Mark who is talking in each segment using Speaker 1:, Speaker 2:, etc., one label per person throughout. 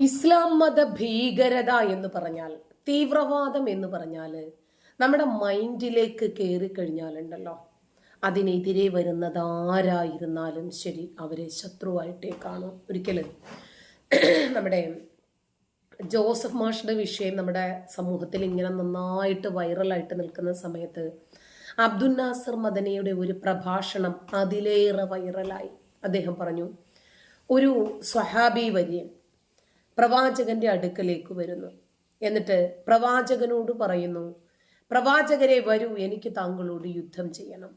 Speaker 1: ഇസ്ലാം മത ഭീകരത എന്ന് പറഞ്ഞാൽ തീവ്രവാദം എന്ന് പറഞ്ഞാൽ നമ്മുടെ മൈൻഡിലേക്ക് കയറി കഴിഞ്ഞാലുണ്ടല്ലോ. അതിനെതിരെ വരുന്നത് ആരായിരുന്നാലും ശരി അവരെ ശത്രുവായിട്ടേ കാണും ഒരിക്കലും നമ്മുടെ ജോസഫ് മാഷിന്റെ വിഷയം നമ്മുടെ സമൂഹത്തിൽ ഇങ്ങനെ നന്നായിട്ട് വൈറലായിട്ട് നിൽക്കുന്ന സമയത്ത് അബ്ദുൽ നാസർ മദനയുടെ ഒരു പ്രഭാഷണം അതിലേറെ വൈറലായി. അദ്ദേഹം പറഞ്ഞു ഒരു സ്വഹാബി വര്യൻ പ്രവാചകന്റെ അടുക്കലേക്ക് വരുന്നു. എന്നിട്ട് പ്രവാചകനോട് പറയുന്നു പ്രവാചകരെ വരൂ എനിക്ക് താങ്കളോട് യുദ്ധം ചെയ്യണം.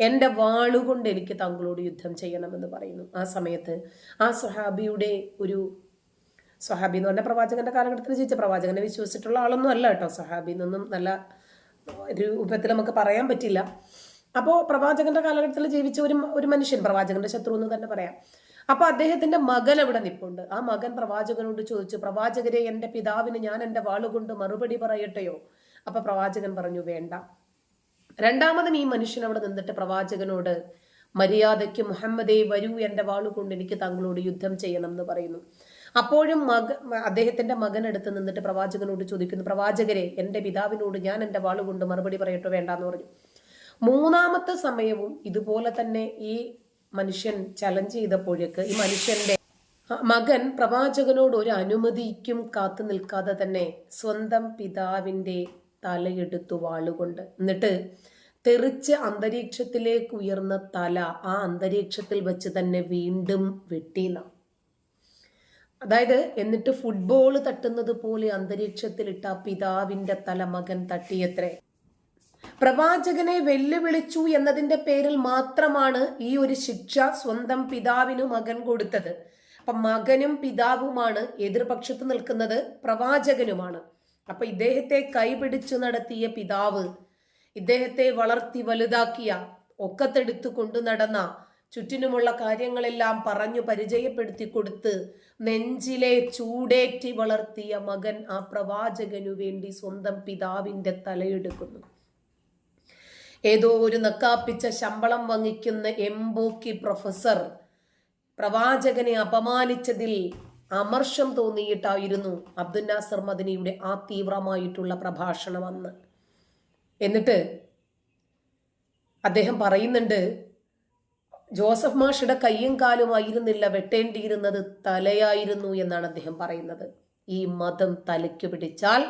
Speaker 1: എന്റെ വാളുകൊണ്ട് എനിക്ക് താങ്കളോട് യുദ്ധം ചെയ്യണമെന്ന് പറയുന്നു. ആ സമയത്ത് ആ സ്വഹാബിയുടെ ഒരു സ്വഹാബി എന്ന് പറഞ്ഞ പ്രവാചകന്റെ കാലഘട്ടത്തിൽ ജീവിച്ച പ്രവാചകനെ വിശ്വസിച്ചിട്ടുള്ള ആളൊന്നും അല്ല കേട്ടോ. സ്വഹാബി എന്നൊന്നും നല്ല രൂപത്തിൽ നമുക്ക് പറയാൻ പറ്റില്ല. അപ്പോൾ പ്രവാചകന്റെ കാലഘട്ടത്തിൽ ജീവിച്ച ഒരു ഒരു മനുഷ്യൻ പ്രവാചകന്റെ ശത്രു എന്ന് തന്നെ പറയാം. അപ്പൊ അദ്ദേഹത്തിന്റെ മകൻ അവിടെ നിപ്പുണ്ട്. ആ മകൻ പ്രവാചകനോട് ചോദിച്ചു പ്രവാചകരെ എന്റെ പിതാവിന് ഞാൻ എന്റെ വാളുകൊണ്ട് മറുപടി പറയട്ടെയോ? അപ്പൊ പ്രവാചകൻ പറഞ്ഞു വേണ്ട. രണ്ടാമതും ഈ മനുഷ്യൻ അവിടെ നിന്നിട്ട് പ്രവാചകനോട് മര്യാദയ്ക്ക് മുഹമ്മദേ വരൂ എന്റെ വാളുകൊണ്ട് എനിക്ക് തങ്ങളോട് യുദ്ധം ചെയ്യണം എന്ന് പറയുന്നു. അപ്പോഴും മക അദ്ദേഹത്തിന്റെ മകൻ എടുത്ത് നിന്നിട്ട് പ്രവാചകനോട് ചോദിക്കുന്നു പ്രവാചകരെ എന്റെ പിതാവിനോട് ഞാൻ എന്റെ വാളുകൊണ്ട് മറുപടി പറയട്ടോ വേണ്ടെന്ന് പറഞ്ഞു. മൂന്നാമത്തെ സമയവും ഇതുപോലെ തന്നെ ഈ മനുഷ്യൻ ചലഞ്ച് ചെയ്തപ്പോഴേക്ക് ഈ മനുഷ്യന്റെ മകൻ പ്രവാചകനോട് ഒരു അനുമതിക്കും കാത്തു നിൽക്കാതെ തന്നെ സ്വന്തം പിതാവിന്റെ തലയെടുത്തു വാളുകൊണ്ട്. എന്നിട്ട് തെറിച്ച് അന്തരീക്ഷത്തിലേക്ക് ഉയർന്ന തല ആ അന്തരീക്ഷത്തിൽ വെച്ച് തന്നെ വീണ്ടും വെട്ടിന അതായത് എന്നിട്ട് ഫുട്ബോൾ തട്ടുന്നത് പോലെ അന്തരീക്ഷത്തിലിട്ട പിതാവിന്റെ തല മകൻ തട്ടിയത്രേ. പ്രവാചകനെ വെല്ലുവിളിച്ചു എന്നതിന്റെ പേരിൽ മാത്രമാണ് ഈ ഒരു ശിക്ഷ സ്വന്തം പിതാവിനു മകൻ കൊടുത്തത്. അപ്പൊ മകനും പിതാവുമാണ് എതിർപക്ഷത്ത് നിൽക്കുന്നത് പ്രവാചകനുമാണ്. അപ്പൊ ഇദ്ദേഹത്തെ കൈപിടിച്ചു നടത്തിയ പിതാവ് ഇദ്ദേഹത്തെ വളർത്തി വലുതാക്കിയ ഒക്കത്തെടുത്തു കൊണ്ടു നടന്ന ചുറ്റിനുമുള്ള കാര്യങ്ങളെല്ലാം പറഞ്ഞു പരിചയപ്പെടുത്തി കൊടുത്ത് നെഞ്ചിലെ ചൂടേറ്റി വളർത്തിയ മകൻ ആ പ്രവാചകനു വേണ്ടി സ്വന്തം പിതാവിന്റെ തലയെടുക്കുന്നു. ഏതോ ഒരു നക്കാപ്പിച്ച ശമ്പളം വങ്ങിക്കുന്ന എംബോക്കി പ്രൊഫസർ പ്രവാചകനെ അപമാനിച്ചതിൽ അമർഷം തോന്നിയിട്ടായിരുന്നു അബ്ദുൽ നാസർ മദനിയുടെ ആ തീവ്രമായിട്ടുള്ള പ്രഭാഷണം അന്ന്. എന്നിട്ട് അദ്ദേഹം പറയുന്നുണ്ട് ജോസഫ് മാഷിയുടെ കയ്യും കാലും കാലുമായിരുന്നില്ല വെട്ടേണ്ടിയിരുന്നത് തലയായിരുന്നു എന്നാണ് അദ്ദേഹം പറയുന്നത്. ഈ മതം തലയ്ക്ക് പിടിച്ചാൽ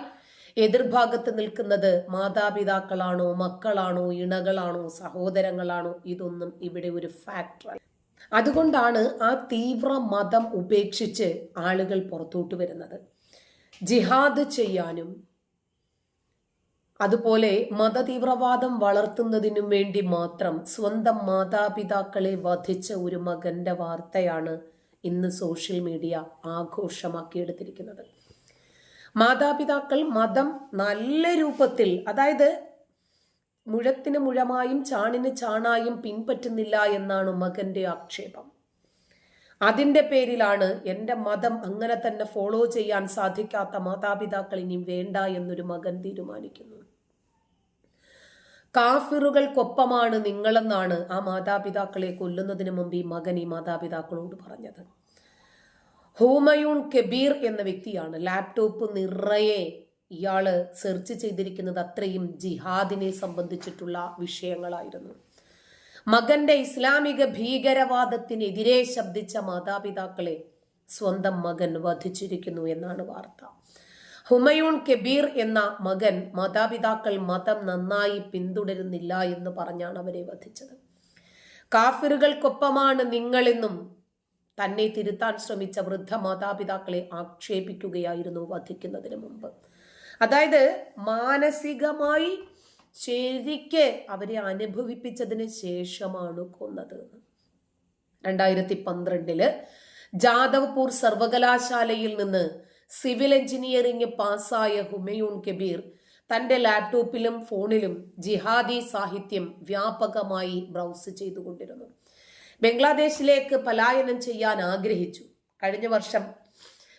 Speaker 1: എതിർഭാഗത്ത് നിൽക്കുന്നത് മാതാപിതാക്കളാണോ മക്കളാണോ ഇണകളാണോ സഹോദരങ്ങളാണോ? ഇതൊന്നും ഇവിടെ ഒരു ഫാക്ടർ അതുകൊണ്ടാണ് ആ തീവ്ര മതം ഉപേക്ഷിച്ച് ആളുകൾ പുറത്തോട്ട് വരുന്നത്. ജിഹാദ് ചെയ്യാനും അതുപോലെ മതതീവ്രവാദം വളർത്തുന്നതിനും വേണ്ടി മാത്രം സ്വന്തം മാതാപിതാക്കളെ വധിച്ച ഒരു മകന്റെ വാർത്തയാണ് ഇന്ന് സോഷ്യൽ മീഡിയ ആഘോഷമാക്കിയെടുത്തിരിക്കുന്നത്. മാതാപിതാക്കൾ മതം നല്ല രൂപത്തിൽ അതായത് മുഴത്തിന് മുഴമായും ചാണിന് ചാണായും പിൻപറ്റുന്നില്ല എന്നാണ് മകന്റെ ആക്ഷേപം. അതിന്റെ പേരിലാണ് എന്റെ മതം അങ്ങനെ തന്നെ ഫോളോ ചെയ്യാൻ സാധിക്കാത്ത മാതാപിതാക്കൾ ഇനി വേണ്ട എന്നൊരു മകൻ തീരുമാനിക്കുന്നു. കാഫിറുകൾക്കൊപ്പമാണ് നിങ്ങളെന്നാണ് ആ മാതാപിതാക്കളെ കൊല്ലുന്നതിന് മുമ്പ് ഈ മകൻ ഈ മാതാപിതാക്കളോട് പറഞ്ഞത്. ഹൂമയൂൺ കബീർ എന്ന വ്യക്തിയാണ്. ലാപ്ടോപ്പ് നിറയെ ഇയാൾ സെർച്ച് ചെയ്തിരിക്കുന്നത് അത്രയും ജിഹാദിനെ സംബന്ധിച്ചിട്ടുള്ള വിഷയങ്ങളായിരുന്നു. മകന്റെ ഇസ്ലാമിക ഭീകരവാദത്തിനെതിരെ ശബ്ദിച്ച മാതാപിതാക്കളെ സ്വന്തം മകൻ വധിച്ചിരിക്കുന്നു എന്നാണ് വാർത്ത. ഹുമയൂൺ കബീർ എന്ന മകൻ മാതാപിതാക്കൾ മതം നന്നായി പിന്തുടരുന്നില്ല എന്ന് പറഞ്ഞാണ് അവരെ വധിച്ചത്. കാഫിറുകൾക്കൊപ്പമാണ് നിങ്ങളെന്നും തന്നെ തിരുത്താൻ ശ്രമിച്ച വൃദ്ധ മാതാപിതാക്കളെ ആക്ഷേപിക്കുകയായിരുന്നു വധിക്കുന്നതിന് മുമ്പ്. അതായത് മാനസികമായി ശരിക്ക് അവരെ അനുഭവിപ്പിച്ചതിന് ശേഷമാണ് കൊന്നത്. രണ്ടായിരത്തി പന്ത്രണ്ടിൽ ജാദവ്പൂർ സർവകലാശാലയിൽ നിന്ന് സിവിൽ എഞ്ചിനീയറിംഗ് പാസ്സായ ഹുമയൂൺ കബീർ തന്റെ ലാപ്ടോപ്പിലും ഫോണിലും ജിഹാദി സാഹിത്യം വ്യാപകമായി ബ്രൗസ് ചെയ്തുകൊണ്ടിരുന്നു. ബംഗ്ലാദേശിലേക്ക് പലായനം ചെയ്യാൻ ആഗ്രഹിച്ചു. കഴിഞ്ഞ വർഷം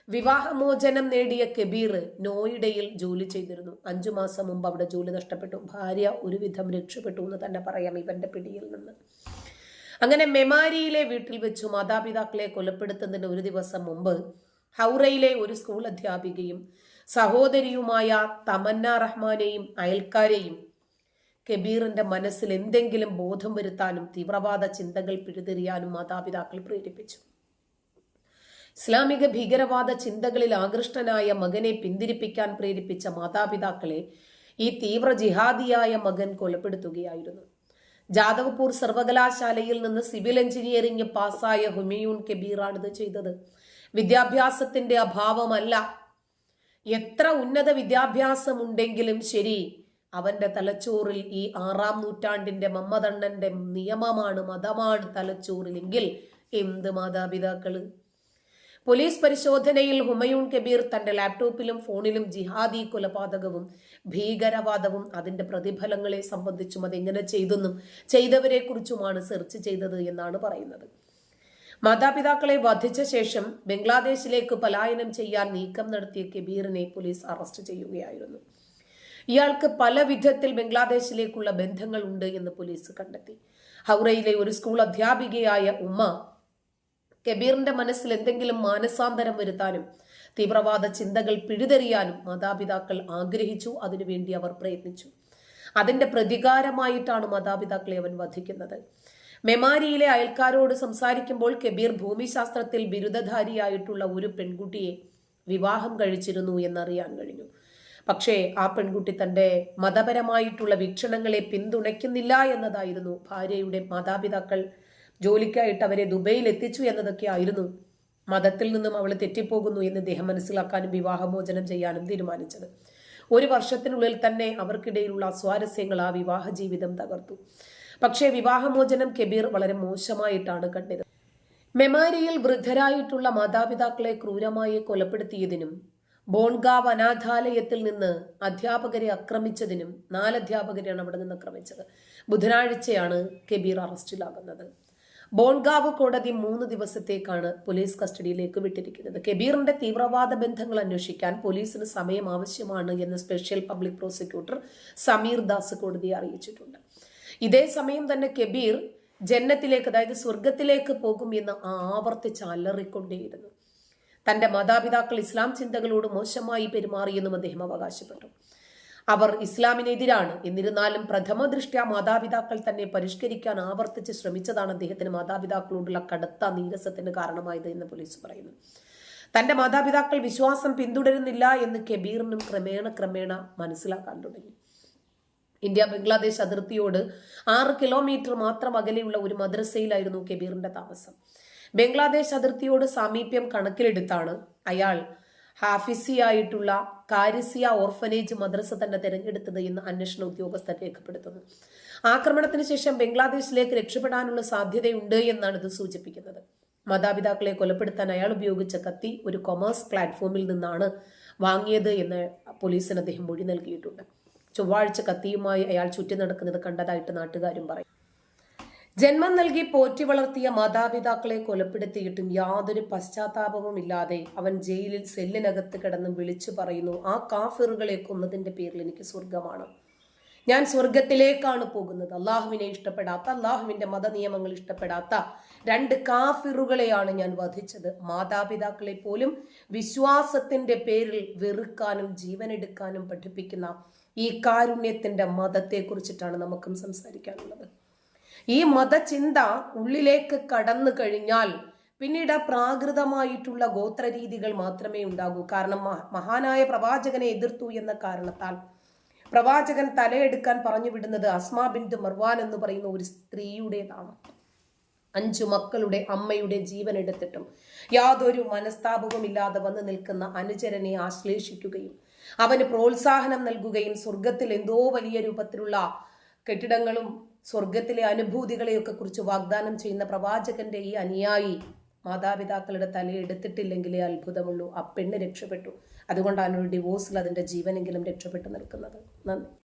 Speaker 1: വിവാഹമോചനം നേടിയ കബീർ നോയിഡയിൽ ജോലി ചെയ്തിരുന്നു. അഞ്ചു മാസം മുമ്പ് അവിടെ ജോലി നഷ്ടപ്പെട്ടു. ഭാര്യ ഒരുവിധം രക്ഷപ്പെട്ടു എന്ന് തന്നെ പറയാം ഇവന്റെ പിടിയിൽ നിന്ന്. അങ്ങനെ മെമാരിയിലെ വീട്ടിൽ വെച്ചു മാതാപിതാക്കളെ കൊലപ്പെടുത്തുന്നതിന് ഒരു ദിവസം മുമ്പ് ഹൗറയിലെ ഒരു സ്കൂൾ അധ്യാപികയും സഹോദരിയുമായ തമന്ന റഹ്മാനെയും അയൽക്കാരെയും കബീറിന്റെ മനസ്സിൽ എന്തെങ്കിലും ബോധം വരുത്താനും തീവ്രവാദ ചിന്തകൾ പിഴുതെറിയാനും മാതാപിതാക്കൾ പ്രേരിപ്പിച്ചു. ഇസ്ലാമിക ഭീകരവാദ ചിന്തകളിൽ ആകൃഷ്ടനായ മകനെ പിന്തിരിപ്പിക്കാൻ പ്രേരിപ്പിച്ച മാതാപിതാക്കളെ ഈ തീവ്ര ജിഹാദിയായ മകൻ കൊലപ്പെടുത്തുകയായിരുന്നു. ജാദവ്പൂർ സർവകലാശാലയിൽ നിന്ന് സിവിൽ എഞ്ചിനീയറിംഗ് പാസ്സായ ഹുമയൂൺ കബീറാണിത് ചെയ്തത്. വിദ്യാഭ്യാസത്തിന്റെ അഭാവമല്ല. എത്ര ഉന്നത വിദ്യാഭ്യാസമുണ്ടെങ്കിലും ശരി അവന്റെ തലച്ചോറിൽ ഈ ആറാം നൂറ്റാണ്ടിന്റെ മമ്മദണ്ണന്റെ നിയമമാണ് മതമാണ് തലച്ചോറിലെങ്കിൽ എന്ത് മാതാപിതാക്കൾ? പോലീസ് പരിശോധനയിൽ ഹുമയൂൺ കബീർ തന്റെ ലാപ്ടോപ്പിലും ഫോണിലും ജിഹാദി കൊലപാതകവും ഭീകരവാദവും അതിന്റെ പ്രതിഫലങ്ങളെ സംബന്ധിച്ചും അതെങ്ങനെ ചെയ്തെന്നും ചെയ്തവരെ കുറിച്ചുമാണ് സെർച്ച് ചെയ്തത് എന്നാണ് പറയുന്നത്. മാതാപിതാക്കളെ വധിച്ച ശേഷം ബംഗ്ലാദേശിലേക്ക് പലായനം ചെയ്യാൻ നീക്കം നടത്തിയ കബീറിനെ പോലീസ് അറസ്റ്റ് ചെയ്യുകയായിരുന്നു. ഇയാൾക്ക് പല വിധത്തിൽ ബംഗ്ലാദേശിലേക്കുള്ള ബന്ധങ്ങൾ ഉണ്ട് എന്ന് പോലീസ് കണ്ടെത്തി. ഹൗറയിലെ ഒരു സ്കൂൾ അധ്യാപികയായ ഉമ്മ കബീറിന്റെ മനസ്സിൽ എന്തെങ്കിലും മാനസാന്തരം വരുത്താനും തീവ്രവാദ ചിന്തകൾ പിഴുതെറിയാനും മാതാപിതാക്കൾ ആഗ്രഹിച്ചു. അതിനുവേണ്ടി അവർ പ്രയത്നിച്ചു. അതിന്റെ പ്രതികാരമായിട്ടാണ് മാതാപിതാക്കളെ അവൻ വധിക്കുന്നത്. മെമാരിയിലെ അയൽക്കാരോട് സംസാരിക്കുമ്പോൾ കബീർ ഭൂമിശാസ്ത്രത്തിൽ ബിരുദധാരിയായിട്ടുള്ള ഒരു പെൺകുട്ടിയെ വിവാഹം കഴിച്ചിരുന്നു എന്നറിയാൻ കഴിഞ്ഞു. പക്ഷേ ആ പെൺകുട്ടി തന്റെ മതപരമായിട്ടുള്ള വീക്ഷണങ്ങളെ പിന്തുണയ്ക്കുന്നില്ല എന്നതായിരുന്നു ഭാര്യയുടെ മാതാപിതാക്കൾ. ജോലിക്കായിട്ട് അവരെ ദുബൈയിൽ എത്തിച്ചു എന്നതൊക്കെ ആയിരുന്നു മതത്തിൽ നിന്നും അവൾ തെറ്റിപ്പോകുന്നു എന്ന് ദേഹം മനസ്സിലാക്കാനും വിവാഹമോചനം ചെയ്യാനും തീരുമാനിച്ചത്. ഒരു വർഷത്തിനുള്ളിൽ തന്നെ അവർക്കിടയിലുള്ള സ്വാരസ്യങ്ങൾ ആ വിവാഹ ജീവിതം തകർത്തു. പക്ഷേ വിവാഹമോചനം കബീർ വളരെ മോശമായിട്ടാണ് കണ്ടത്. മെമാരിയിൽ വൃദ്ധരായിട്ടുള്ള മാതാപിതാക്കളെ ക്രൂരമായി കൊലപ്പെടുത്തിയതിനും ബോൺഗാവ് അനാഥാലയത്തിൽ നിന്ന് അധ്യാപകരെ ആക്രമിച്ചതിനും നാല് അധ്യാപകരെയാണ് അവിടെ നിന്ന് ആക്രമിച്ചത്. ബുധനാഴ്ചയാണ് കബീർ അറസ്റ്റിലാകുന്നത്. ബോൺഗാവ് കോടതി മൂന്ന് ദിവസത്തേക്കാണ് പോലീസ് കസ്റ്റഡിയിലേക്ക് വിട്ടിരിക്കുന്നത്. കബീറിന്റെ തീവ്രവാദ ബന്ധങ്ങൾ അന്വേഷിക്കാൻ പോലീസിന് സമയം ആവശ്യമാണ് എന്ന് special public prosecutor Sameer Das കോടതിയെ അറിയിച്ചിട്ടുണ്ട്. ഇതേ സമയം തന്നെ കബീർ ജന്നത്തിലേക്ക് അതായത് സ്വർഗത്തിലേക്ക് പോകും എന്ന് ആവർത്തിച്ച് അലറിക്കൊണ്ടേയിരുന്നു. തന്റെ മാതാപിതാക്കൾ ഇസ്ലാം ചിന്തകളോട് മോശമായി പെരുമാറിയെന്നും അദ്ദേഹം അവകാശപ്പെട്ടു. അവർ ഇസ്ലാമിനെതിരാണ്. എന്നിരുന്നാലും പ്രഥമ ദൃഷ്ട്യാ മാതാപിതാക്കൾ തന്നെ പരിഷ്കരിക്കാൻ ആവർത്തിച്ച് ശ്രമിച്ചതാണ് അദ്ദേഹത്തിന് മാതാപിതാക്കളോടുള്ള കടുത്ത നീരസത്തിന് കാരണമായത് എന്ന് പോലീസ് പറയുന്നു. തന്റെ മാതാപിതാക്കൾ വിശ്വാസം പിന്തുടരുന്നില്ല എന്ന് കബീറിനും ക്രമേണ ക്രമേണ മനസ്സിലാക്കാൻ തുടങ്ങി. ഇന്ത്യ ബംഗ്ലാദേശ് അതിർത്തിയോട് ആറ് കിലോമീറ്റർ മാത്രം അകലെയുള്ള ഒരു മദ്രസയിലായിരുന്നു കബീറിന്റെ താമസം. ബംഗ്ലാദേശ് അതിർത്തിയോട് സാമീപ്യം കണക്കിലെടുത്താണ് അയാൾ. ഹാഫിസിയായിട്ടുള്ള കാരിസിയ ഓർഫനേജ് മദ്രസ തന്നെ തിരഞ്ഞെടുത്തത് എന്ന് അന്വേഷണ ഉദ്യോഗസ്ഥർ രേഖപ്പെടുത്തുന്നു. ആക്രമണത്തിന് ശേഷം ബംഗ്ലാദേശിലേക്ക് രക്ഷപ്പെടാനുള്ള സാധ്യതയുണ്ട് എന്നാണ് ഇത് സൂചിപ്പിക്കുന്നത്. മാതാപിതാക്കളെ കൊലപ്പെടുത്താൻ അയാൾ ഉപയോഗിച്ച കത്തി ഒരു കൊമേഴ്സ് പ്ലാറ്റ്ഫോമിൽ നിന്നാണ് വാങ്ങിയത് എന്ന് പോലീസിന് അദ്ദേഹം മൊഴി നൽകിയിട്ടുണ്ട്. ചൊവ്വാഴ്ച കത്തിയുമായി അയാൾ ചുറ്റി നടക്കുന്നത് കണ്ടതായിട്ട് നാട്ടുകാരും പറയും ജന്മം നൽകി പോറ്റി വളർത്തിയ മാതാപിതാക്കളെ കൊലപ്പെടുത്തിയിട്ടും യാതൊരു പശ്ചാത്താപവും ഇല്ലാതെ അവൻ ജയിലിൽ സെല്ലിനകത്ത് കിടന്നും വിളിച്ചു പറയുന്നു ആ കാഫിറുകളെ കൊന്നതിന്റെ പേരിൽ എനിക്ക് സ്വർഗമാണ് ഞാൻ സ്വർഗത്തിലേക്കാണ് പോകുന്നത്. അള്ളാഹുവിനെ ഇഷ്ടപ്പെടാത്ത അള്ളാഹുവിന്റെ മതനിയമങ്ങൾ ഇഷ്ടപ്പെടാത്ത രണ്ട് കാഫിറുകളെയാണ് ഞാൻ വധിച്ചത്. മാതാപിതാക്കളെ പോലും വിശ്വാസത്തിന്റെ പേരിൽ വെറുക്കാനും ജീവനെടുക്കാനും പഠിപ്പിക്കുന്ന ഈ കാരുണ്യത്തിന്റെ മതത്തെക്കുറിച്ചിട്ടാണ് നമുക്കും സംസാരിക്കാനുള്ളത്. ഈ മതചിന്ത ഉള്ളിലേക്ക് കടന്നു കഴിഞ്ഞാൽ പിന്നീട് പ്രാകൃതമായിട്ടുള്ള ഗോത്രരീതികൾ മാത്രമേ ഉണ്ടാകൂ. കാരണം മഹാനായ പ്രവാചകനെ എതിർത്തു എന്ന കാരണത്താൽ പ്രവാചകൻ തലയെടുക്കാൻ പറഞ്ഞു വിടുന്നത് അസ്മാ ബിന്ദു മർവാൻ എന്ന് പറയുന്ന ഒരു സ്ത്രീയുടേതാണ്. അഞ്ചു മക്കളുടെ അമ്മയുടെ ജീവൻ എടുത്തിട്ടും യാതൊരു മനസ്താപവും ഇല്ലാതെ വന്നു നിൽക്കുന്ന അനുചരനെ ആശ്ലേഷിക്കുകയും അവന് പ്രോത്സാഹനം നൽകുകയും സ്വർഗത്തിൽ എന്തോ വലിയ രൂപത്തിലുള്ള കെട്ടിടങ്ങളും സ്വർഗത്തിലെ അനുഭൂതികളെയൊക്കെ കുറിച്ച് വാഗ്ദാനം ചെയ്യുന്ന പ്രവാചകന്റെ ഈ അനുയായി മാതാപിതാക്കളുടെ തലയെടുത്തിട്ടില്ലെങ്കിലേ അത്ഭുതമുള്ളൂ. ആ പെണ്ണ് രക്ഷപ്പെട്ടു. അതുകൊണ്ടാണ് ഒരു ഡിവോഴ്സിൽ അതിന്റെ ജീവനെങ്കിലും രക്ഷപ്പെട്ടു നിൽക്കുന്നത്. നന്ദി.